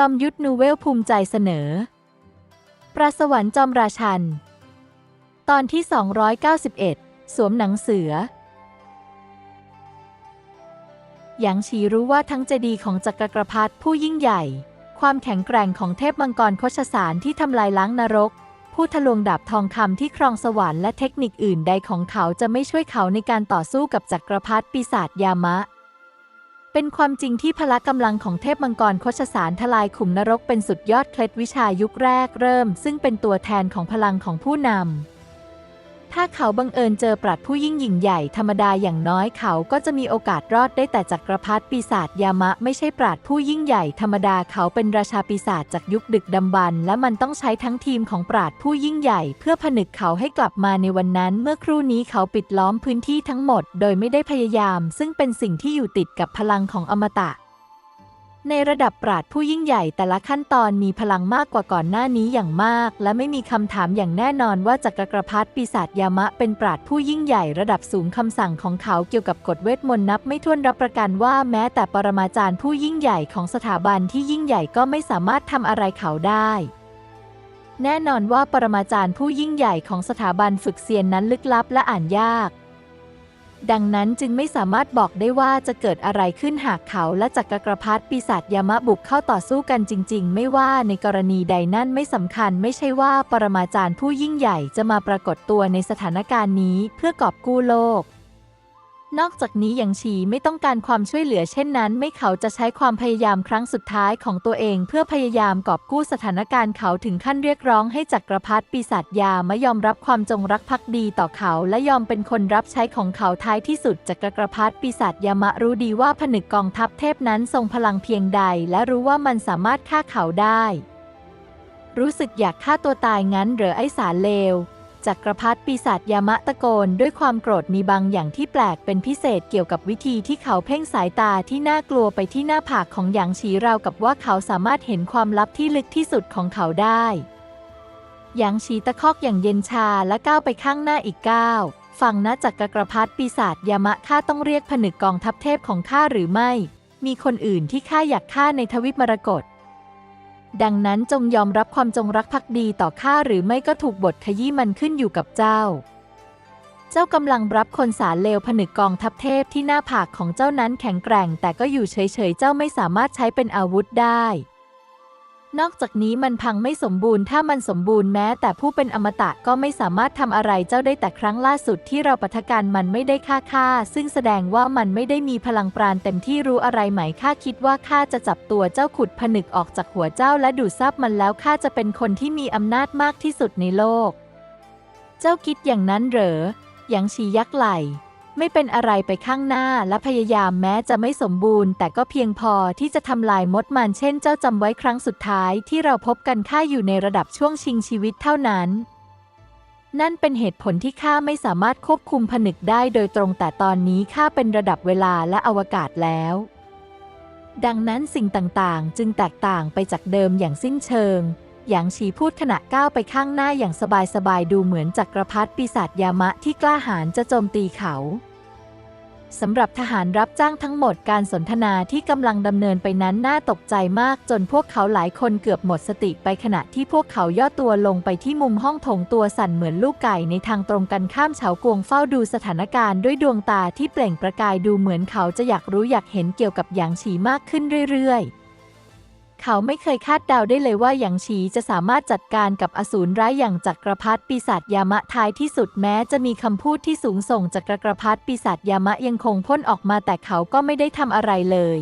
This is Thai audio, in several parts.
จอมยุทธนูเวลภูมิใจเสนอ ปราสวรรค์จอมราชัน ตอนที่ 291 สวมหนังเสือ หยางฉีรู้ว่าทั้งเจดีของจักรกรพรรดิผู้ยิ่งใหญ่ ความแข็งแกร่งของเทพมังกรโคชสารที่ทำลายล้างนรก ผู้ทะลวงดาบทองคำที่ครองสวรรค์และเทคนิคอื่นใดของเขาจะไม่ช่วยเขาในการต่อสู้กับจักรพรรดิปีศาจยามะ เป็นความจริงที่พละกำลังของเทพมังกรโคชสารทลายขุมนรกเป็นสุดยอดเคล็ดวิชายุคแรกเริ่ม ซึ่งเป็นตัวแทนของพลังของผู้นำ ถ้าเขาบังเอิญเจอปราดผู้ยิ่งหยิ่งใหญ่ธรรมดาอย่างน้อยเขาก็จะมีโอกาสรอดได้แต่จักรพรรดิปีศาจยามะไม่ใช่ปราดผู้ยิ่งใหญ่ธรรมดาเขาเป็นราชาปีศาจจากยุคดึกดำบรรและมันต้องใช้ทั้งทีมของปราดผู้ยิ่งใหญ่ เพื่อผนึกเขาให้กลับมาในวันนั้น เมื่อครู่นี้เขาปิดล้อมพื้นที่ทั้งหมด โดยไม่ได้พยายาม ซึ่งเป็นสิ่งที่อยู่ติดกับพลังของอมตะ ในระดับปราดผู้ยิ่งใหญ่แต่ละขั้นตอนมีพลังมากกว่าก่อนหน้านี้อย่างมาก และไม่มีคำถามอย่างแน่นอนว่าจักรกรพรรดิปีศาจยามะเป็นปราดผู้ยิ่งใหญ่ระดับสูงคำสั่งของเขาเกี่ยวกับกฎเวทมนต์นับไม่ถ้วนรับประกันว่าแม้แต่ปรมาจารย์ผู้ยิ่งใหญ่ของสถาบันที่ยิ่งใหญ่ก็ไม่สามารถทำอะไรเขาได้แน่นอนว่าปรมาจารย์ผู้ยิ่งใหญ่ของสถาบันฝึกเซียนนั้นลึกลับและอ่านยาก ดังนั้นจึงไม่สามารถบอกได้ว่าจะเกิดอะไรขึ้นหากเขาและจักรกรพรรดิปีศาจยามะบุกเข้าต่อสู้กันจริง ๆ ไม่ว่าในกรณีใดนั่นไม่สำคัญ ไม่ใช่ว่าปรมาจารย์ผู้ยิ่งใหญ่จะมาปรากฏตัวในสถานการณ์นี้เพื่อกอบกู้โลก นอกจากนี้ย่างชีไม่ต้องการความช่วยเหลือเช่นนั้น ไม่เขาจะใช้ความพยายามครั้งสุดท้ายของตัวเองเพื่อพยายามกอบกู้สถานการณ์เขาถึงขั้นเรียกร้องให้จักรพรรดิปีศาจยามะยอมรับความจงรักภักดีต่อเขา และยอมเป็นคนรับใช้ของเขาท้ายที่สุดจักรพรรดิปีศาจยามะรู้ดีว่าผนึกกองทัพเทพนั้นทรงพลังเพียงใด และรู้ว่ามันสามารถฆ่าเขาได้ รู้สึกอยากฆ่าตัวตายงั้นเหรอไอสารเลว จักรพรรดิปีศาจยามะตะโกน ด้วยความโกรธมีบางอย่างที่แปลกเป็นพิเศษเกี่ยวกับวิธีที่เขาเพ่งสายตาที่น่ากลัวไปที่หน้าผากของหยางฉีราวกับว่าเขาสามารถเห็นความลับที่ลึกที่สุดของเขาได้หยางฉีตะคอกอย่างเย็นชาและก้าวไปข้างหน้าอีกก้าวฟังนะจักรพรรดิปีศาจยามะข้าต้องเรียกผนึกกองทัพเทพของข้าหรือไม่ มีคนอื่นที่ข้าอยากฆ่าในทวิปมรกต ดังนั้นจงยอมรับความจงรักภักดีต่อข้าหรือไม่ก็ถูกบทขยี้มันขึ้นอยู่กับเจ้า เจ้ากำลังรับคนสารเลวผนึกกองทัพเทพที่หน้าผากของเจ้านั้นแข็งแกร่ง แต่ก็อยู่เฉยๆเจ้าไม่สามารถใช้เป็นอาวุธได้ นอกจากนี้มันพังไม่สมบูรณ์ถ้ามันสมบูรณ์แม้แต่ผู้เป็นอมตะก็ไม่สามารถทำอะไรเจ้าได้แต่ครั้งล่าสุดที่เราปะทะกันมันไม่ได้ค่าค่า ซึ่งแสดงว่ามันไม่ได้มีพลังปราณเต็มที่รู้อะไรไหมข้าคิดว่าข้าจะจับตัวเจ้าขุดผนึกออกจากหัวเจ้าและดูดซับมันแล้วข้าจะเป็นคนที่มีอำนาจมากที่สุดในโลก เจ้าคิดอย่างนั้นเหรอหยางชียักไหล ไม่เป็นอะไรไปข้างหน้าและพยายามแม้จะไม่สมบูรณ์ แต่ก็เพียงพอที่จะทำลายมดมันเช่นเจ้าจำไว้ครั้งสุดท้ายที่เราพบกันข้าอยู่ในระดับช่วงชิงชีวิตเท่านั้น นั่นเป็นเหตุผลที่ข้าไม่สามารถควบคุมผนึกได้โดยตรงแต่ตอนนี้ข้าเป็นระดับเวลาและอวกาศแล้ว ดังนั้นสิ่งต่างๆ จึงแตกต่างไปจากเดิมอย่างสิ้นเชิง หยางฉีพูดขณะก้าวไปข้างหน้าอย่างสบายๆ ดูเหมือนจักรพรรดิปีศาจยามะที่กล้าหาญจะโจมตีเขาสำหรับทหารรับจ้างทั้งหมดการสนทนาที่กำลังดำเนินไปนั้นน่าตกใจมากจนพวกเขาหลายคนเกือบหมดสติไปขณะที่พวกเขาย่อตัวลงไปที่มุมห้องถงตัวสั่นเหมือนลูกไก่ในทางตรงกันข้ามเฉากวงเฝ้าดูสถานการณ์ด้วยดวงตาที่เปล่งประกายดูเหมือนเขาจะอยากรู้อยากเห็นเกี่ยวกับหยางฉีมากขึ้นเรื่อยๆ เขาไม่เคยคาดเดาได้เลยว่าหยางฉีจะสามารถจัดการกับอสูรร้ายอย่างจักรพรรดิปีศาจยามะท้ายที่สุดแม้จะมีคำพูดที่สูงส่งจากจักรพรรดิปีศาจยามะยังคงพ่นออกมาแต่เขาก็ไม่ได้ทำอะไรเลย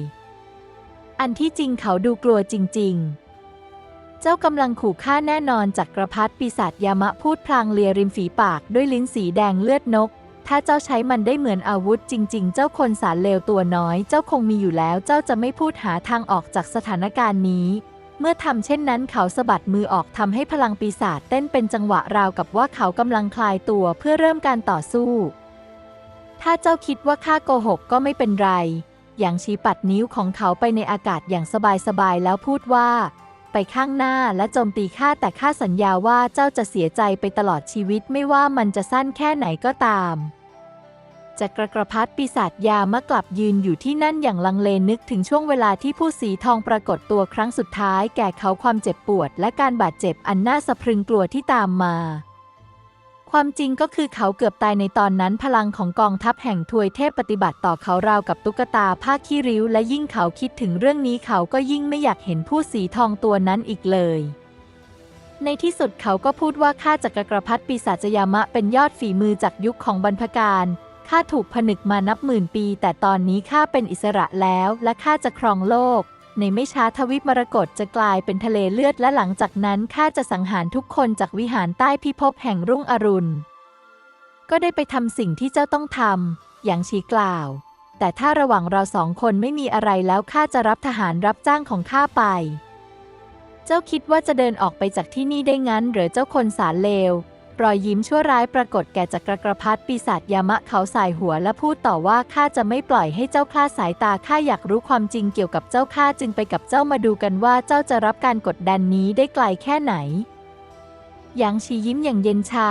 อันที่จริงเขาดูกลัวจริง ๆ เจ้ากำลังขู่ฆ่าแน่นอนจักรพรรดิปีศาจยามะพูดพลางเลียริมฝีปากด้วยลิ้นสีแดงเลือดนก ถ้าเจ้าใช้มันได้เหมือนอาวุธจริง ๆ เจ้าคนสารเลวตัวน้อย เจ้าคงมีอยู่แล้ว เจ้าจะไม่พูดหาทางออกจากสถานการณ์นี้ เมื่อทำเช่นนั้นเขาสะบัดมือออกทำให้พลังปีศาจเต้นเป็นจังหวะราวกับว่าเขากำลังคลายตัวเพื่อเริ่มการต่อสู้ ถ้าเจ้าคิดว่าข้าโกหกก็ไม่เป็นไร อย่างชี้ปัดนิ้วของเขาไปในอากาศอย่างสบายๆแล้วพูดว่า ไปข้างหน้าและโจมตีข้าแต่ข้าสัญญาว่าเจ้าจะเสียใจไปตลอดชีวิตไม่ว่ามันจะสั้นแค่ไหนก็ตามจักรกรพัดปีศาจยามากลับยืนอยู่ที่นั่นอย่างลังเลนึกถึงช่วงเวลาที่ผู้สีทองปรากฏตัวครั้งสุดท้ายแก่เขาความเจ็บปวดและการบาดเจ็บอันน่าสะพรึงกลัวที่ตามมา ความจริงก็คือเขาเกือบตายในตอนนั้นพลังของกองทัพแห่งทวยเทพปฏิบัติต่อเขาราวกับตุ๊กตาผ้าขี้ริ้ว และยิ่งเขาคิดถึงเรื่องนี้เขาก็ยิ่งไม่อยากเห็นผู้สีทองตัวนั้นอีกเลย ในที่สุดเขาก็พูดว่าข้าจักรกรพัฒปีศาจยามะเป็นยอดฝีมือจากยุคของบรรพการข้าถูกผนึกมานับหมื่นปี แต่ตอนนี้ข้าเป็นอิสระแล้ว และข้าจะครองโลก ในไม่ช้าทวิปมรกตจะกลายเป็นทะเลเลือดและหลังจากนั้นข้าจะสังหารทุกคนจากวิหารใต้พิภพแห่งรุ่งอรุณ ก็ได้ไปทำสิ่งที่เจ้าต้องทำอย่างชี้กล่าว แต่ถ้าระหว่างเราสองคนไม่มีอะไรแล้วข้าจะรับทหารรับจ้างของข้าไป เจ้าคิดว่าจะเดินออกไปจากที่นี่ได้งั้นหรือเจ้าคนสารเลว รอยยิ้มชั่วร้ายปรากฏแก่จักรกรพัฒปีศาจยามะเขาสายหัวและพูดต่อว่าข้าจะไม่ปล่อยให้เจ้าคลาดสายตาข้าอยากรู้ความจริงเกี่ยวกับเจ้าข้าจึงไปกับเจ้ามาดูกันว่าเจ้าจะรับการกดดันนี้ได้ไกลแค่ไหนหยางชียิ้มอย่างเย็นชา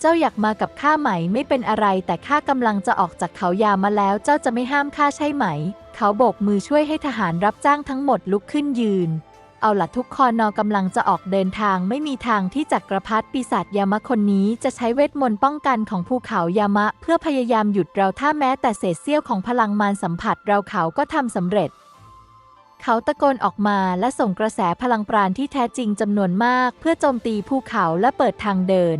เจ้าอยากมากับข้าไหมไม่เป็นอะไร แต่ข้ากำลังจะออกจากเขายามาแล้ว เจ้าจะไม่ห้ามข้าใช่ไหม เขาโบกมือช่วยให้ทหารรับจ้างทั้งหมดลุกขึ้นยืน เอาล่ะทุกคอนอกำลังจะออกเดินทางไม่มีทางที่จักรพรรดิปีศาจยามะคนนี้จะใช้เวทมนต์ป้องกันของภูเขายามะ เพื่อพยายามหยุดเราถ้าแม้แต่เศษเสี้ยวของพลังมารสัมผัสเราเขาก็ทำสำเร็จ เขาตะโกนออกมาและส่งกระแสพลังปราณที่แท้จริงจำนวนมาก เพื่อโจมตีภูเขาและเปิดทางเดิน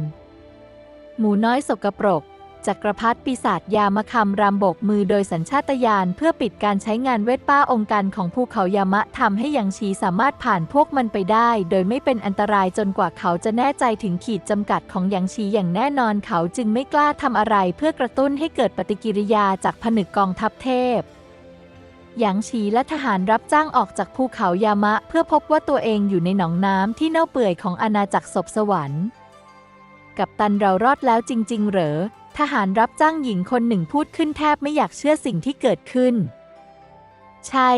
หมูน้อยสกปรก จักรพรรดิปีศาจยามะคำรำบกมือโดยสัญชาตญาณเพื่อปิดการใช้งานเวทป้าองค์การของภูเขายามะทำให้ยังชีสามารถผ่านพวกมันไปได้ โดยไม่เป็นอันตรายจนกว่าเขาจะแน่ใจถึงขีดจำกัดของยังชีอย่างแน่นอนเขาจึงไม่กล้าทำอะไรเพื่อกระตุ้นให้เกิดปฏิกิริยาจากผนึกกองทัพเทพหยางฉีและทหารรับจ้างออกจากภูเขายามะ เพื่อพบว่าตัวเองอยู่ในหนองน้ำที่เน่าเปื่อยของอาณาจักรศพสวรรค์ กับตันเรารอดแล้วจริง ๆ เหรอ ทหารรับจ้างหญิงคนหนึ่งพูดขึ้นแทบไม่อยากเชื่อสิ่งที่เกิดขึ้น ใช่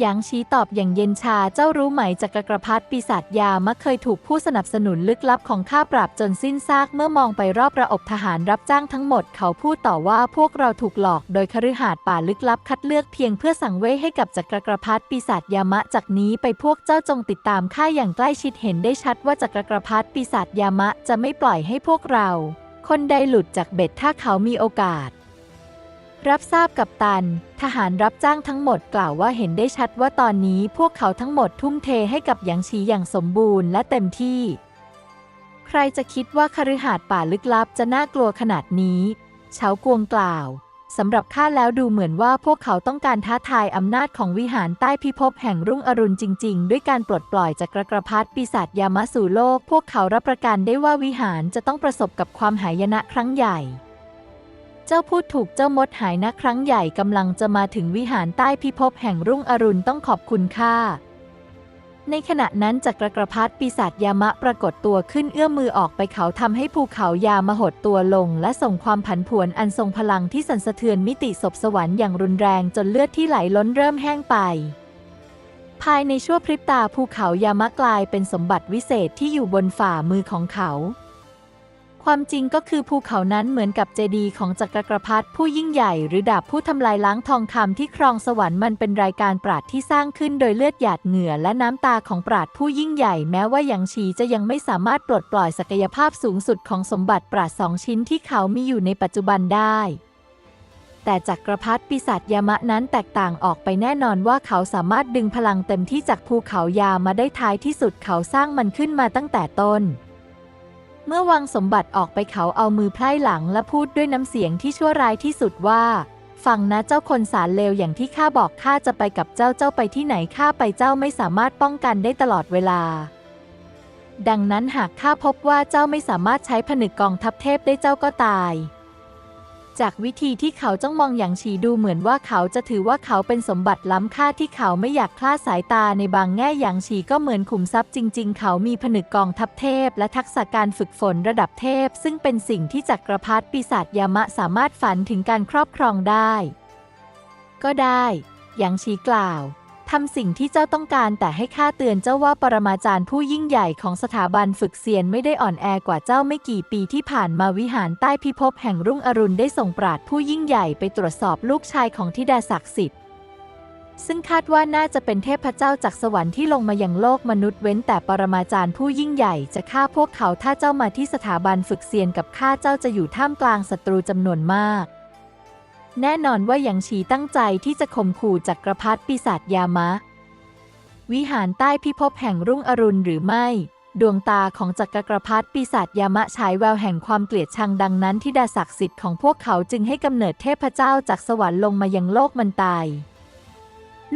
หยางชี้ตอบอย่างเย็นชาเจ้ารู้ไหมจักรกรพัฒปีศาจยามะเคยถูกผู้สนับสนุนลึกลับของข้าปราบจนสิ้นซากเมื่อมองไปรอบระอบทหารรับจ้างทั้งหมด เขาพูดต่อว่าพวกเราถูกหลอกโดยคฤหาสน์ป่าลึกลับคัดเลือกเพียงเพื่อสั่งเว้ให้กับจักรกรพัฒปีศาจยามะจากนี้ไปพวกเจ้าจงติดตามข้าอย่างใกล้ชิดเห็นได้ชัดว่าจักรกรพัฒปีศาจยามะจะไม่ปล่อยให้พวกเรา คนใดหลุดจากเบ็ดถ้าเขามีโอกาส รับทราบกับตัน ทหารรับจ้างทั้งหมดกล่าวว่าเห็นได้ชัดว่าตอนนี้พวกเขาทั้งหมดทุ่มเทให้กับหยางชีอย่างสมบูรณ์และเต็มที่ ใครจะคิดว่าคฤหาสน์ป่าลึกลับจะน่ากลัวขนาดนี้เฉากวงกล่าว สำหรับข้าแล้วดูเหมือนว่าพวกเขาต้องการท้าทายอำนาจของวิหารใต้พิภพแห่งรุ่งอรุณจริง ๆ ด้วยการปลดปล่อยจากกระกระพัดปีศาจยามะสู่โลก พวกเขารับประกันได้ว่าวิหารจะต้องประสบกับความหายนะครั้งใหญ่ เจ้าพูดถูกเจ้ามดหายนะครั้งใหญ่กำลังจะมาถึงวิหารใต้พิภพแห่งรุ่งอรุณต้องขอบคุณข้า ในขณะนั้นจักรกรพัฒปีศาจยามะปรากฏตัวขึ้นเอื้อมมือออกไปเขาทำให้ภูเขายามหดตัวลง และส่งความผันผวนอันทรงพลังที่สั่นสะเทือนมิติศพสวรรค์อย่างรุนแรงจนเลือดที่ไหลล้นเริ่มแห้งไป ภายในชั่วพริบตาภูเขายามะกลายเป็นสมบัติวิเศษที่อยู่บนฝ่ามือของเขา ความจริงก็คือภูเขานั้นเหมือนกับเจดีย์ของจักรกรพัฒผู้ยิ่งใหญ่หรือดาบผู้ทำลายล้างทองคำที่ครองสวรรค์มันเป็นรายการปราดที่สร้างขึ้นโดยเลือดหยาดเหงื่อและน้ำตาของปราดผู้ยิ่งใหญ่ แม้ว่าหยางฉีจะยังไม่สามารถปลดปล่อยศักยภาพสูงสุดของสมบัติปราดสองชิ้นที่เขามีอยู่ในปัจจุบันได้แต่จักรพรรดิปีศาจยามะนั้นแตกต่างออกไปแน่นอนว่าเขาสามารถดึงพลังเต็มที่จากภูเขายามาได้ท้ายที่สุดเขาสร้างมันขึ้นมาตั้งแต่ต้น เมื่อวางสมบัติออกไปเขาเอามือไพร่หลังและพูดด้วยน้ำเสียงที่ชั่วร้ายที่สุดว่าฟังนะเจ้าคนสารเลวอย่างที่ข้าบอกข้าจะไปกับเจ้าเจ้าไปที่ไหนข้าไปเจ้าไม่สามารถป้องกันได้ตลอดเวลา ดังนั้นหากข้าพบว่าเจ้าไม่สามารถใช้ผนึกกองทัพเทพได้เจ้าก็ตาย จากวิธีที่เขาจ้องมองอย่างฉีดูเหมือนว่าเขาจะถือว่าเขาเป็นสมบัติล้ำค่าที่เขาไม่อยากคลาดสายตาในบางแง่อย่างฉีก็เหมือนขุมทรัพย์จริง ๆ เขามีผนึกกองทัพเทพ และทักษะการฝึกฝนระดับเทพ ซึ่งเป็นสิ่งที่จักรพรรดิปีศาจยามะสามารถฝันถึงการครอบครองได้ ก็ได้อย่างฉีกล่าว ทำสิ่งที่เจ้าต้องการแต่ให้ข้าเตือนเจ้าว่าปรมาจารย์ผู้ยิ่งใหญ่ของสถาบันฝึกเซียนไม่ได้อ่อนแอกว่าเจ้าไม่กี่ปีที่ผ่านมาวิหารใต้พิภพแห่งรุ่งอรุณได้ส่งปราดผู้ยิ่งใหญ่ไปตรวจสอบลูกชายของธิดาศักดิ์สิทธิ์ซึ่งคาดว่าน่าจะเป็นเทพเจ้าจากสวรรค์ที่ลงมายังโลกมนุษย์เว้นแต่ปรมาจารย์ผู้ยิ่งใหญ่จะฆ่าพวกเขาถ้าเจ้ามาที่สถาบันฝึกเซียนกับข้าเจ้าจะอยู่ท่ามกลางศัตรูจำนวนมาก แน่นอนว่าหยางฉีตั้งใจที่จะข่มขู่จักรพรรดิปีศาจยามะ วิหารใต้พิภพแห่งรุ่งอรุณหรือไม่ ดวงตาของจักรพรรดิปีศาจยามะฉายแววแห่งความเกลียดชังดังนั้นที่ดาศักดิ์สิทธิ์ของพวกเขาจึงให้กำเนิดเทพเจ้าจากสวรรค์ลงมายังโลกมันตาย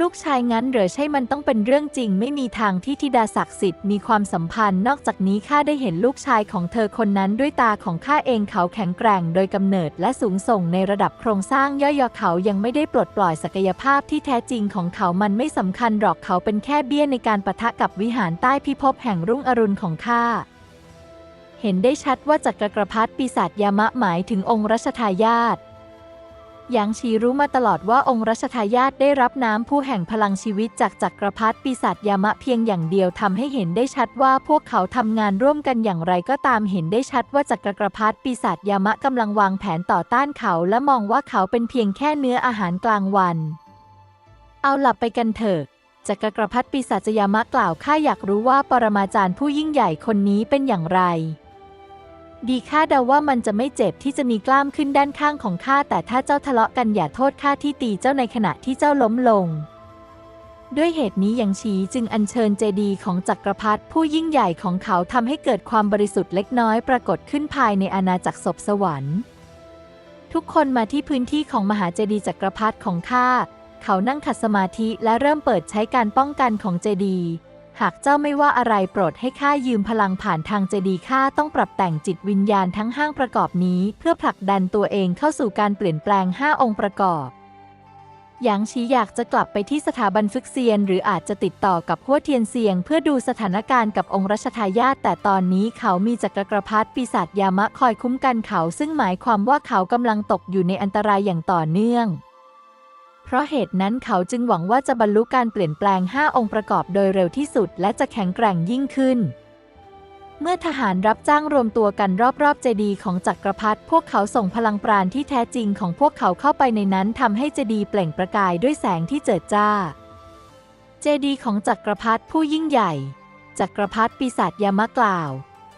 ลูกชายงั้นเหรือใช่มันต้องเป็นเรื่องจริง ไม่มีทางที่ธิดาศักดิ์สิทธิ์มีความสัมพันธ์ นอกจากนี้ข้าได้เห็นลูกชายของเธอคนนั้นด้วยตาของข้าเองเขาแข็งแกร่งโดยกำเนิดและสูงส่งในระดับโครงสร้างย่อยๆเขายังไม่ได้ปลดปล่อยศักยภาพที่แท้จริงของเขามันไม่สำคัญหรอกเขาเป็นแค่เบี้ยในการปะทะกับวิหารใต้พิภพแห่งรุ่งอรุณของข้าเห็นได้ชัดว่าจักรพรรดิปีศาจยามะหมายถึงองค์รัชทายาท หยางชีรู้มาตลอดว่าองค์รัชทายาทได้รับน้ำผู้แห่งพลังชีวิตจากจักรพรรดิปีศาจยามะเพียงอย่างเดียวทำให้เห็นได้ชัดว่าพวกเขาทำงานร่วมกันอย่างไรก็ตามเห็นได้ชัดว่าจักรพรรดิปีศาจยามะกำลังวางแผนต่อต้านเขา และมองว่าเขาเป็นเพียงแค่เนื้ออาหารกลางวัน เอาหลับไปกันเถอะจักรพรรดิปีศาจยามะกล่าวข้าอยากรู้ว่าปรมาจารย์ผู้ยิ่งใหญ่คนนี้เป็นอย่างไร ดีข้าเดาว่ามันจะไม่เจ็บที่จะมีกล้ามขึ้นด้านข้างของข้าแต่ถ้าเจ้าทะเลาะกันอย่าโทษข้าที่ตีเจ้าในขณะที่เจ้าล้มลง ด้วยเหตุนี้ยางชีจึงอัญเชิญเจดีย์ของจักรพรรดิผู้ยิ่งใหญ่ของเขาทำให้เกิดความบริสุทธิ์เล็กน้อยปรากฏขึ้นภายในอาณาจักรศพสวรรค์ ทุกคนมาที่พื้นที่ของมหาเจดีย์จักรพรรดิของข้าเขานั่งขัดสมาธิและเริ่มเปิดใช้การป้องกันของเจดีย์ หากเจ้าไม่ว่าอะไรโปรดให้ข้ายืมพลังผ่านทางเจดีย์ข้าต้องปรับแต่งจิตวิญญาณทั้งห้างประกอบนี้ เพื่อผลักดันตัวเองเข้าสู่การเปลี่ยนแปลง 5 องค์ประกอบหยางชีอยากจะกลับไปที่สถาบันฝึกเซียน หรืออาจจะติดต่อกับหัวเทียนเซียง เพื่อดูสถานการณ์กับองค์รัชทายาทแต่ตอนนี้เขามีจักรกรพรรดิปีศาจยามะคอยคุ้มกันเขา ซึ่งหมายความว่าเขากำลังตกอยู่ในอันตรายอย่างต่อเนื่อง เพราะเหตุนั้นเขาจึงหวังว่าจะบรรลุการเปลี่ยนแปลง 5 องค์ประกอบโดยเร็วที่สุด และจะแข็งแกร่งยิ่งขึ้น เมื่อทหารรับจ้างรวมตัวกันรอบๆ เจดีย์ของจักรพรรดิพวกเขาส่งพลังปราณที่แท้จริงของพวกเขาเข้าไปในนั้นทำให้เจดีย์เปล่งประกายด้วยแสงที่เจิดจ้า เจดีย์ของจักรพรรดิผู้ยิ่งใหญ่ จักรพรรดิปีศาจยามะกล่าว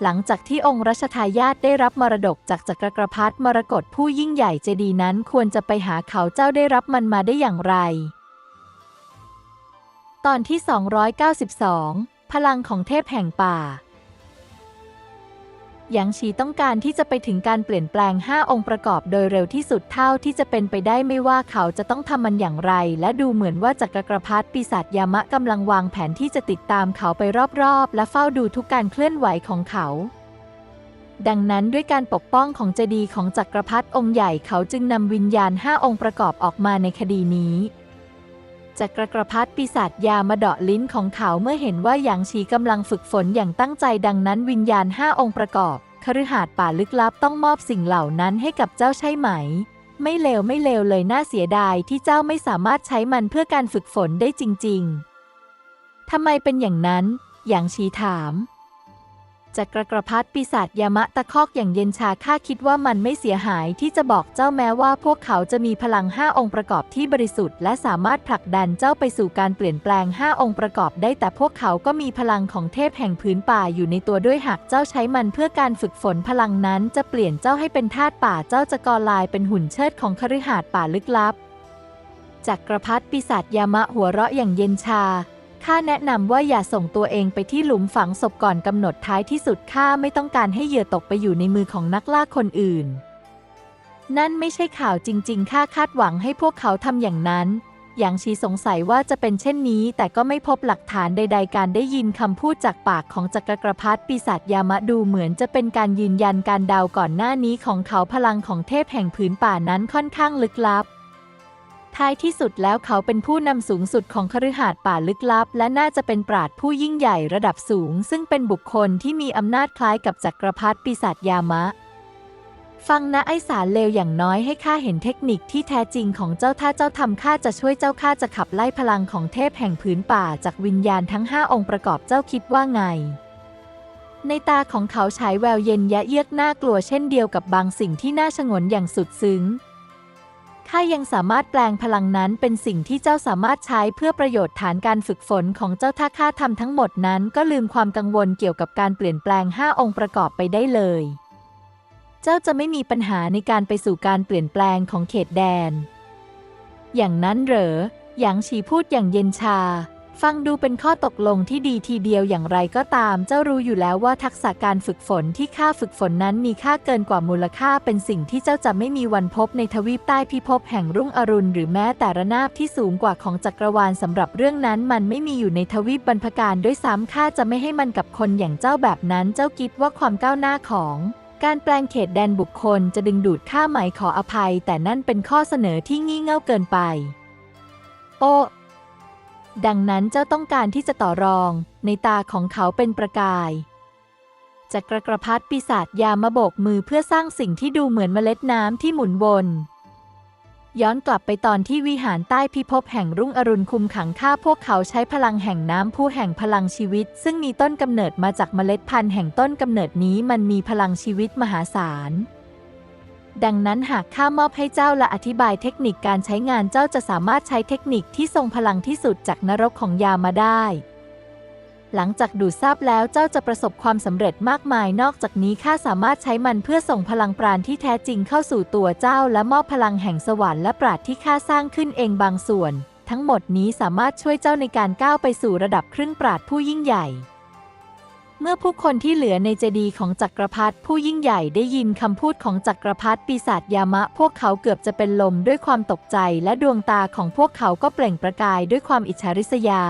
หลังจากที่องค์รัชทายาทได้รับมรดกจากจักรพรรดิมรกตผู้ยิ่งใหญ่เจดีนั้นควรจะไปหาเขาเจ้าได้รับมันมาได้อย่างไร ตอนที่ 292 พลังของเทพแห่งป่า หยางชีต้องการที่จะไปถึงการเปลี่ยนแปลง 5 องค์ประกอบโดยเร็วที่สุดเท่าที่จะเป็นไปได้ไม่ว่าเขาจะต้องทำมันอย่างไร และดูเหมือนว่าจักรพรรดิปีศาจยามะกำลังวางแผนที่จะติดตามเขาไปรอบๆ และเฝ้าดูทุกการเคลื่อนไหวของเขา ดังนั้นด้วยการปกป้องของเจดีย์ของจักรพรรดิองค์ใหญ่เขาจึงนำวิญญาณ 5 องค์ประกอบออกมาในคดีนี้ จักรกรพรรดิปีศาจยามาเดาะลิ้นของเขาเมื่อเห็นว่าหยางชีกำลังฝึกฝนอย่างตั้งใจดังนั้นวิญญาณห้าองค์ประกอบคฤหาสน์ป่าลึกลับต้องมอบสิ่งเหล่านั้นให้กับเจ้าใช่ไหม ไม่เลวไม่เลวเลยน่าเสียดายที่เจ้าไม่สามารถใช้มันเพื่อการฝึกฝนได้จริง ๆทำไมเป็นอย่างนั้น หยางชีถาม จักรกรพรรดิปีศาจยามะตะคอกอย่างเย็นชาข้าคิดว่ามันไม่เสียหายที่จะบอกเจ้าแม้ว่าพวกเขาจะมีพลังห้าองค์ประกอบที่บริสุทธิ์ และสามารถผลักดันเจ้าไปสู่การเปลี่ยนแปลงห้าองค์ประกอบได้ แต่พวกเขาก็มีพลังของเทพแห่งพื้นป่าอยู่ในตัวด้วยหากเจ้าใช้มันเพื่อการฝึกฝนพลังนั้น จะเปลี่ยนเจ้าให้เป็นทาสป่าเจ้าจะกอลายเป็นหุ่นเชิดของคฤหาสน์ป่าลึกลับจักรพรรดิปีศาจยามะหัวเราะอย่างเย็นชา ข้าแนะนำว่าอย่าส่งตัวเองไปที่หลุมฝังศพก่อนกำหนดท้ายที่สุดข้าไม่ต้องการให้เหยื่อตกไปอยู่ในมือของนักล่าคนอื่น นั่นไม่ใช่ข่าวจริง ๆ ข้าคาดหวังให้พวกเขาทำอย่างนั้น อย่างชีสงสัยว่าจะเป็นเช่นนี้ แต่ก็ไม่พบหลักฐานใด ๆ การได้ยินคำพูดจากปากของจักรกรพรรดิปีศาจยามะดูเหมือนจะเป็นการยืนยันการเดาก่อนหน้านี้ของเขาพลังของเทพแห่งผืนป่านั้นค่อนข้างลึกลับ ท้ายที่สุดแล้วเขาเป็นผู้นำสูงสุดของคฤหาสน์ป่าลึกลับ และน่าจะเป็นปราดผู้ยิ่งใหญ่ระดับสูง ซึ่งเป็นบุคคลที่มีอำนาจคล้ายกับจักรพรรดิปีศาจยามะ ฟังนะไอสารเลวอย่างน้อยให้ข้าเห็นเทคนิคที่แท้จริงของเจ้าถ้าเจ้าทำข้าจะช่วยเจ้าข้าจะขับไล่พลังของเทพแห่งผืนป่าจากวิญญาณทั้งห้าองค์ประกอบเจ้าคิดว่าไงในตาของเขาฉายแววเย็นยะเยือกน่ากลัวเช่นเดียวกับบางสิ่งที่น่าชงนอย่างสุดซึ้ง ข้ายังสามารถแปลงพลังนั้นเป็นสิ่งที่เจ้าสามารถใช้เพื่อประโยชน์ฐานการฝึกฝนของเจ้าถ้าข้าทำทั้งหมดนั้นก็ลืมความกังวลเกี่ยวกับการเปลี่ยนแปลงห้าองค์ประกอบไปได้เลย เจ้าจะไม่มีปัญหาในการไปสู่การเปลี่ยนแปลงของเขตแดน อย่างนั้นเหรอ หยางฉีพูดอย่างเย็นชา ฟังดูเป็นข้อตกลงที่ดีทีเดียวอย่างไรก็ตาม เจ้ารู้อยู่แล้วว่าทักษะการฝึกฝนที่ข้าฝึกฝนนั้นมีค่าเกินกว่ามูลค่า เป็นสิ่งที่เจ้าจะไม่มีวันพบในทวีปใต้พิภพแห่งรุ่งอรุณหรือแม้แต่ระนาบที่สูงกว่าของจักรวาลสำหรับเรื่องนั้นมันไม่มีอยู่ในทวีปบรรพการด้วยซ้ำข้าจะไม่ให้มันกับคนอย่างเจ้าแบบนั้น เจ้าคิดว่าความก้าวหน้าของการแปลงเขตแดนบุคคลจะดึงดูดข้าหมายขออภัย แต่นั่นเป็นข้อเสนอที่งี่เง่าเกินไป โอ ดังนั้นเจ้าต้องการที่จะต่อรอง ในตาของเขาเป็นประกายจักรกรพัดปีศาจยามาโบกมือเพื่อสร้างสิ่งที่ดูเหมือนเมล็ดน้ำที่หมุนวนย้อนกลับไปตอนที่วิหารใต้พิภพแห่งรุ่งอรุณคุมขังข้าพวกเขาใช้พลังแห่งน้ำผู้แห่งพลังชีวิต ซึ่งมีต้นกำเนิดมาจากเมล็ดพันธุ์แห่งต้นกำเนิดนี้มันมีพลังชีวิตมหาศาล ดังนั้นหากข้ามอบให้เจ้าและอธิบายเทคนิคการใช้งานเจ้าจะสามารถใช้เทคนิคที่ทรงพลังที่สุดจากนรกของยามาได้ หลังจากดูดทราบแล้วเจ้าจะประสบความสำเร็จมากมาย นอกจากนี้ข้าสามารถใช้มันเพื่อส่งพลังปราณที่แท้จริงเข้าสู่ตัวเจ้า และมอบพลังแห่งสวรรค์และปราดที่ข้าสร้างขึ้นเองบางส่วน ทั้งหมดนี้สามารถช่วยเจ้าในการก้าวไปสู่ระดับครึ่งปราดผู้ยิ่งใหญ่ เมื่อผู้คนที่เหลือในเจดีย์ของจักรพรรดิผู้ยิ่งใหญ่ได้ยินคำพูดของจักรพรรดิปีศาจยามะ พวกเขาเกือบจะเป็นลมด้วยความตกใจและดวงตาของพวกเขาก็เปล่งประกายด้วยความอิจฉาริษยา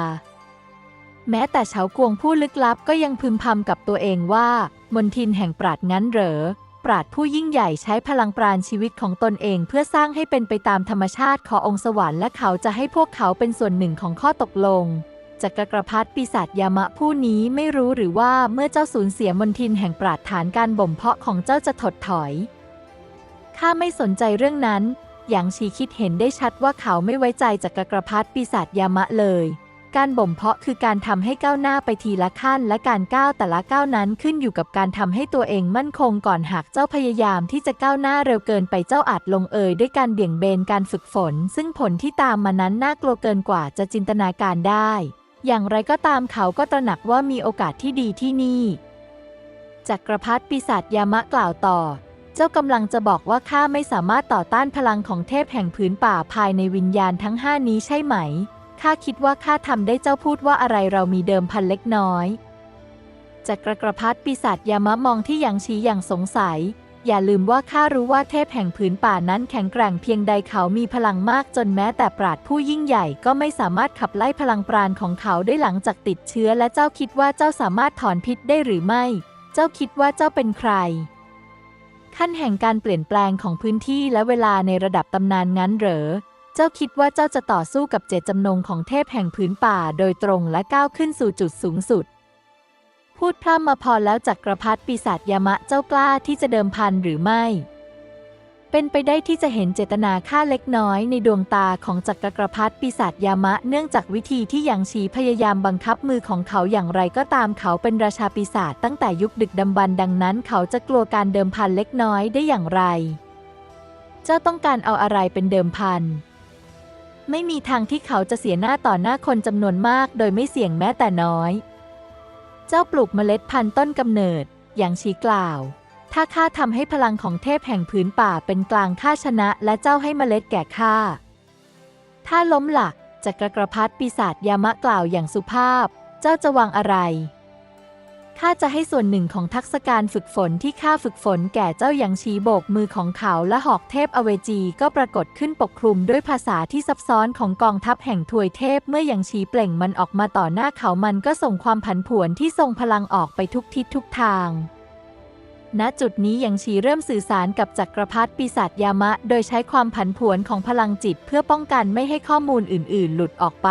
แม้แต่เฉากวงผู้ลึกลับก็ยังพึมพำกับตัวเองว่า มนทินแห่งปราดงั้นเหรอ ปราดผู้ยิ่งใหญ่ใช้พลังปราณชีวิตของตนเองเพื่อสร้างให้เป็นไปตามธรรมชาติขององค์สวรรค์และเขาจะให้พวกเขาเป็นส่วนหนึ่งของข้อตกลง จักรกรพัฒปีศาจยามะผู้นี้ไม่รู้หรือว่าเมื่อเจ้าสูญเสียมนทินแห่งปราดฐานการบ่มเพาะของเจ้าจะถดถอย ข้าไม่สนใจเรื่องนั้นหยางชีคิดเห็นได้ชัดว่าเขาไม่ไว้ใจจักรกรพัฒปีศาจยามะเลย การบ่มเพาะคือการทำให้ก้าวหน้าไปทีละขั้น และการก้าวแต่ละก้าวนั้นขึ้นอยู่กับการทำให้ตัวเองมั่นคงก่อนหากเจ้าพยายามที่จะก้าวหน้าเร็วเกินไปเจ้าอาจลงเอยด้วยการเบี่ยงเบนการฝึกฝน ซึ่งผลที่ตามมานั้นน่ากลัวเกินกว่าจะจินตนาการได้ อย่างไรก็ตามเขาก็ตระหนักว่ามีโอกาสที่ดีที่นี่ จักรพรรดิปีศาจยามะกล่าวต่อ เจ้ากำลังจะบอกว่าข้าไม่สามารถต่อต้านพลังของเทพแห่งผืนป่าภายในวิญญาณทั้งห้านี้ใช่ไหม ข้าคิดว่าข้าทำได้เจ้าพูดว่าอะไรเรามีเดิมพันเล็กน้อย จักรกรพัฒปีศาจยามะมองที่หยางชีอย่างสงสัย อย่าลืมว่าข้ารู้ว่าเทพแห่งผืนป่านั้นแข็งแกร่งเพียงใดเขามีพลังมากจนแม้แต่ปราดผู้ยิ่งใหญ่ก็ไม่สามารถขับไล่พลังปราณของเขาได้หลังจากติดเชื้อและเจ้าคิดว่าเจ้าสามารถถอนพิษได้หรือไม่ เจ้าคิดว่าเจ้าเป็นใคร ขั้นแห่งการเปลี่ยนแปลงของพื้นที่และเวลาในระดับตำนานงั้นเหรอ เจ้าคิดว่าเจ้าจะต่อสู้กับเจตจำนงของเทพแห่งผืนป่า โดยตรงและก้าวขึ้นสู่จุดสูงสุด พูดพร่ำมาพอแล้วจักรพรรดิปีศาจยามะเจ้ากล้าที่จะเดิมพันหรือไม่ เป็นไปได้ที่จะเห็นเจตนาค่าเล็กน้อยในดวงตาของจักรพรรดิปีศาจยามะเนื่องจากวิธีที่หยางชีพยายามบังคับมือของเขาอย่างไรก็ตามเขาเป็นราชาปีศาจตั้งแต่ยุคดึกดำบรรดังนั้น เขาจะกลัวการเดิมพันเล็กน้อยได้อย่างไร เจ้าต้องการเอาอะไรเป็นเดิมพันไม่มีทางที่เขาจะเสียหน้าต่อหน้าคนจำนวนมาก โดยไม่เสี่ยงแม้แต่น้อย เจ้าปลูกเมล็ดพันธุ์ต้นกำเนิด อย่างชี้กล่าว ถ้าข้าทำให้พลังของเทพแห่งพื้นป่าเป็นกลางข้าชนะ และเจ้าให้เมล็ดแก่ข้า ถ้าล้มหลักจักรกรพัดปีศาจยามะกล่าวอย่างสุภาพ เจ้าจะวางอะไร ข้าจะให้ส่วนหนึ่งของทักษการฝึกฝนที่ข้าฝึกฝนแก่เจ้าอย่างชีโบกมือของเขาและหอกเทพอเวจีก็ปรากฏขึ้นปกคลุมด้วยภาษาที่ซับซ้อนของกองทัพแห่งถวยเทพเมื่ออย่างชีเปล่งมันออกมาต่อหน้าเขามันก็ส่งความผันผวนที่ทรงพลังออกไปทุกทิศทุกทางณจุดนี้ยังชีเริ่มสื่อสารกับจักรพรรดิปีศาจยามะ โดยใช้ความผันผวนของพลังจิตเพื่อป้องกันไม่ให้ข้อมูลอื่น ๆ หลุดออกไป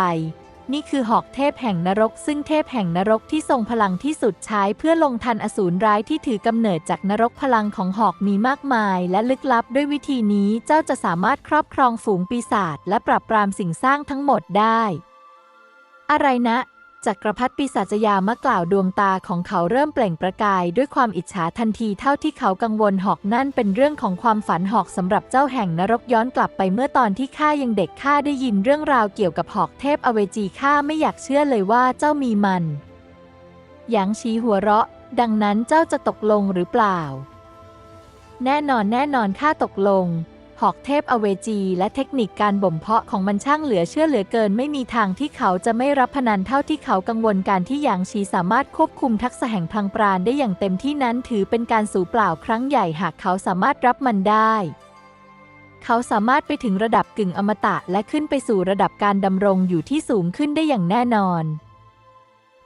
นี่คือหอกเทพแห่งนรก ซึ่งเทพแห่งนรกที่ทรงพลังที่สุดใช้เพื่อลงทันอสูรร้ายที่ถือกำเนิดจากนรกพลังของหอกมีมากมาย และลึกลับด้วยวิธีนี้เจ้าจะสามารถครอบครองฝูงปีศาจและปราบปรามสิ่งสร้างทั้งหมดได้ อะไรนะ จักรพรรดิปีศาจยามะกล่าวดวงตาของเขาเริ่มเปล่งประกายด้วยความอิจฉาทันทีเท่าที่เขากังวลหอกนั่นเป็นเรื่องของความฝันหอกสำหรับเจ้าแห่งนรกย้อนกลับไปเมื่อตอนที่ข้ายังเด็กข้าได้ยินเรื่องราวเกี่ยวกับหอกเทพอเวจีข้าไม่อยากเชื่อเลยว่าเจ้ามีมันหยางชี้หัวเราะ ดังนั้นเจ้าจะตกลงหรือเปล่า แน่นอนแน่นอนข้าตกลง หอกเทพอเวจี และเทคนิคการบ่มเพาะของมันช่างเหลือเชื่อเหลือเกิน ไม่มีทางที่เขาจะไม่รับพนันเท่าที่เขากังวลการที่หยางชีสามารถควบคุมทักษะแห่งพังปราณได้อย่างเต็มที่นั้นถือเป็นการสูเปล่าครั้งใหญ่หากเขาสามารถรับมันได้เขาสามารถไปถึงระดับกึ่งอมตะและขึ้นไปสู่ระดับการดำรงอยู่ที่สูงขึ้นได้อย่างแน่นอน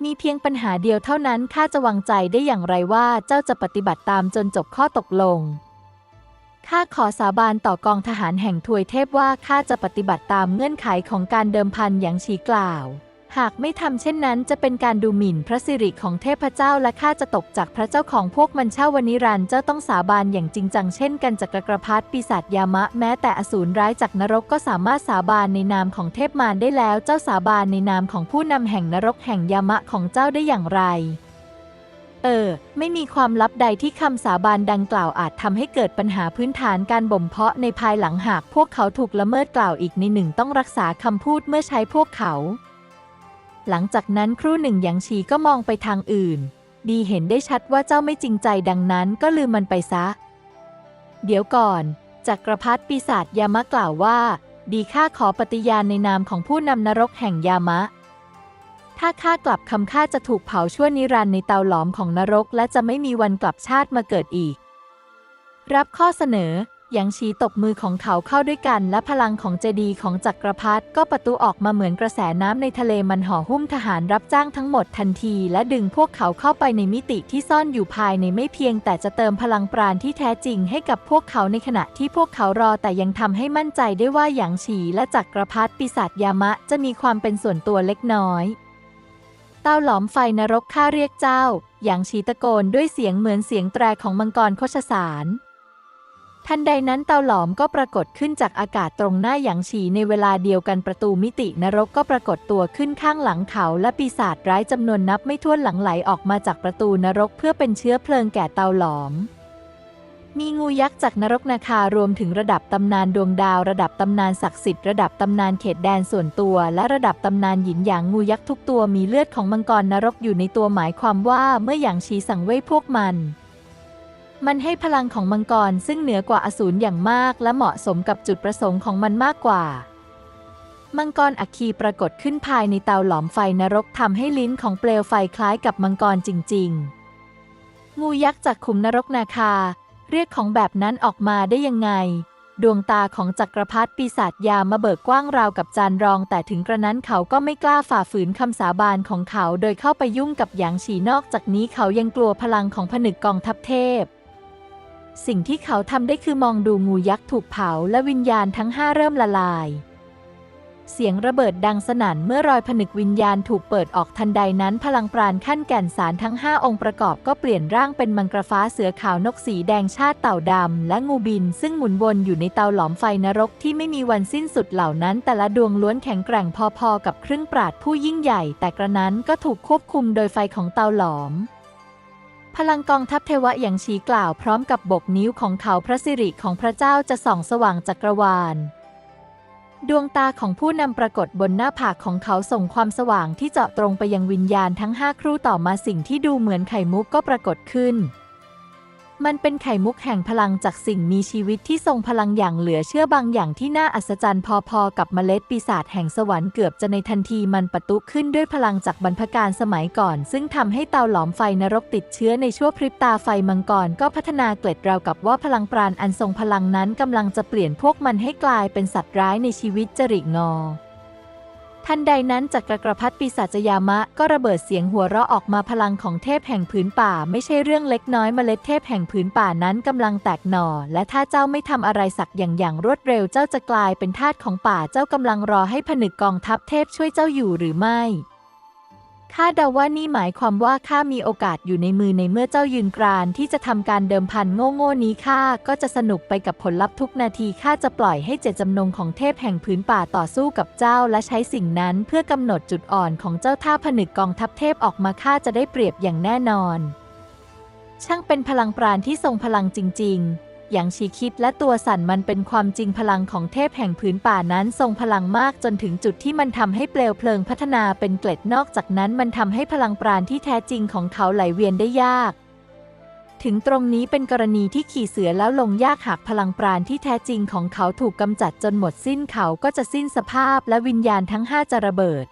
มีเพียงปัญหาเดียวเท่านั้นข้าจะวางใจได้อย่างไรว่าเจ้าจะปฏิบัติตามจนจบข้อตกลง ข้าขอสาบานต่อกองทหารแห่งทวยเทพว่าข้าจะปฏิบัติตามเงื่อนไขของการเดิมพันอย่างชี้กล่าว หากไม่ทำเช่นนั้นจะเป็นการดูหมิ่นพระสิริของเทพเจ้าและข้าจะตกจากพระเจ้าของพวกมันเช่าวันนิรันดร์เจ้าต้องสาบานอย่างจริงจังเช่นกันจากกรกรพัดปีศาจยามะแม้แต่อสูรร้ายจากนรกก็สามารถสาบานในนามของเทพมารได้แล้ว เจ้าสาบานในนามของผู้นำแห่งนรกแห่งยามะของเจ้าได้อย่างไร เออ ไม่มีความลับใดที่คำสาบานดังกล่าวอาจทำให้เกิดปัญหาพื้นฐานการบ่มเพาะในภายหลังหากพวกเขาถูกละเมิดกล่าวอีกในหนึ่งต้องรักษาคำพูดเมื่อใช้พวกเขา หลังจากนั้นครู่หนึ่งหยางชีก็มองไปทางอื่น ดีเห็นได้ชัดว่าเจ้าไม่จริงใจดังนั้นก็ลืมมันไปซะ เดี๋ยวก่อน จักรพรรดิปีศาจยามะกล่าวว่า ดีข้าขอปฏิญาณในนามของผู้นำนรกแห่งยามะ ถ้าข้ากลับคำข้าจะถูกเผาชั่วนิรันดร์ในเตาหลอมของนรก และจะไม่มีวันกลับชาติมาเกิดอีก รับข้อเสนอหยางชีตบมือของเขาเข้าด้วยกัน และพลังของเจดีของจักรพรรดิก็ประตูออกมาเหมือนกระแสน้ำในทะเลมันห่อหุ้มทหารรับจ้างทั้งหมดทันที และดึงพวกเขาเข้าไปในมิติที่ซ่อนอยู่ภายในไม่เพียง แต่จะเติมพลังปราณที่แท้จริงให้กับพวกเขาในขณะที่พวกเขารอ แต่ยังทำให้มั่นใจได้ว่าหยางฉีและจักรพรรดิปีศาจยามะจะมีความเป็นส่วนตัวเล็กน้อย เต้าหลอมไฟนรกข้าเรียกเจ้า หยางฉีตะโกนด้วยเสียงเหมือนเสียงแตรของมังกรโคชสาร ทันใดนั้นเตาหลอมก็ปรากฏขึ้นจากอากาศตรงหน้าหยางฉีในเวลาเดียวกันประตูมิตินรกก็ปรากฏตัวขึ้นข้างหลังเขา และปีศาจร้ายจำนวนนับไม่ถ้วนหลังไหลออกมาจากประตูนรกเพื่อเป็นเชื้อเพลิงแก่เตาหลอม มีงูยักษ์จากนรกนาคารวมถึงระดับตำนานดวงดาว ระดับตำนานศักดิ์สิทธิ์ระดับตำนานเขตแดนส่วนตัว และระดับตำนานหยินหยางงูยักษ์ทุกตัวมีเลือดของมังกรนรกอยู่ในตัวหมายความว่าเมื่อหยางชีสั่งเว่ยพวกมัน มันให้พลังของมังกรซึ่งเหนือกว่าอสูรอย่างมาก และเหมาะสมกับจุดประสงค์ของมันมากกว่า มังกรอัคคีปรากฏขึ้นภายในเตาหลอมไฟนรกทำให้ลิ้นของเปลวไฟคล้ายกับมังกรจริง ๆ งูยักษ์จากขุมนรกนาคา เรียกของแบบนั้นออกมาได้ยังไง ดวงตาของจักรพรรดิปีศาจยามาเบิกกว้างราวกับจานรอง แต่ถึงกระนั้นเขาก็ไม่กล้าฝ่าฝืนคำสาบานของเขา โดยเข้าไปยุ่งกับหยางฉีนอกจากนี้เขายังกลัวพลังของผนึกกองทัพเทพ สิ่งที่เขาทำได้คือมองดูงูยักษ์ถูกเผาและวิญญาณทั้งห้าเริ่มละลาย เสียงระเบิดดังสนั่นเมื่อรอยผนึกวิญญาณถูกเปิดออกทันใดนั้นพลังปราณขั้นแก่นสารทั้ง 5 องค์ประกอบก็เปลี่ยนร่างเป็นมังกรฟ้าเสือขาวนกสีแดงชาติเต่าดำ และงูบิน ซึ่งหมุนวนอยู่ในเตาหลอมไฟนรกที่ไม่มีวันสิ้นสุดเหล่านั้น แต่ละดวงล้วนแข็งแกร่งพอๆ กับครึ่งปราดผู้ยิ่งใหญ่ แต่กระนั้นก็ถูกควบคุมโดยไฟของเตาหลอมพลังกองทัพเทวะอย่างชี้กล่าวพร้อมกับบกนิ้วของเขาพระสิริของพระเจ้าจะส่องสว่างจักรวาล ดวงตาของผู้นำปรากฏบนหน้าผากของเขาส่งความสว่างที่เจาะตรงไปยังวิญญาณทั้งห้าครู่ต่อมาสิ่งที่ดูเหมือนไข่มุกก็ปรากฏขึ้น มันเป็นไข่มุกแห่งพลังจากสิ่งมีชีวิตที่ทรงพลังอย่างเหลือเชื่อบางอย่างที่น่าอัศจรรย์พอๆ กับเมล็ดปีศาจแห่งสวรรค์เกือบจะในทันทีมันปะทุขึ้นด้วยพลังจากบรรพการสมัยก่อน ซึ่งทำให้เตาหลอมไฟนรกติดเชื้อในชั่วพริบตาไฟมังกรก็พัฒนาเกล็ดราวกับว่าพลังปราณอันทรงพลังนั้นกำลังจะเปลี่ยนพวกมันให้กลายเป็นสัตว์ร้ายในชีวิตจริงงอ ทันใดนั้นจักรกรพรรดิปีศาจยามะ ก็ระเบิดเสียงหัวเราะออกมาพลังของเทพแห่งผืนป่า ไม่ใช่เรื่องเล็กน้อยเมล็ดเทพแห่งผืนป่านั้นกำลังแตกหน่อ และถ้าเจ้าไม่ทำอะไรสักอย่างอย่างรวดเร็วเจ้าจะกลายเป็นทาสของป่าเจ้ากำลังรอให้ผนึกกองทัพเทพช่วยเจ้าอยู่หรือไม่ ข้าเดาว่านี่หมายความว่าข้ามีโอกาสอยู่ในมือในเมื่อเจ้ายืนกรานที่จะทำการเดิมพันโง่ๆนี้ข้าก็จะสนุกไปกับผลลัพธ์ทุกนาทีข้าจะปล่อยให้เจตจำนงของเทพแห่งพื้นป่าต่อสู้กับเจ้า และใช้สิ่งนั้นเพื่อกำหนดจุดอ่อนของเจ้าท่าผนึกกองทัพเทพออกมาข้าจะได้เปรียบอย่างแน่นอน ช่างเป็นพลังปราณที่ทรงพลังจริง ๆ อย่างชีคิดและตัวสั่นมันเป็นความจริงพลังของเทพแห่งผืนป่านั้นทรงพลังมากจนถึงจุดที่มันทำให้เปลวเพลิงพัฒนาเป็นเกล็ดนอกจากนั้นมันทำให้พลังปราณที่แท้จริงของเขาไหลเวียนได้ยาก ถึงตรงนี้เป็นกรณีที่ขี่เสือแล้วลงยากหากพลังปราณที่แท้จริงของเขาถูกกำจัดจนหมดสิ้นเขาก็จะสิ้นสภาพและวิญญาณทั้งห้าจะระเบิด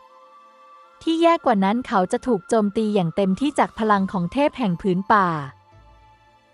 ที่แย่กว่านั้นเขาจะถูกโจมตีอย่างเต็มที่จากพลังของเทพแห่งผืนป่า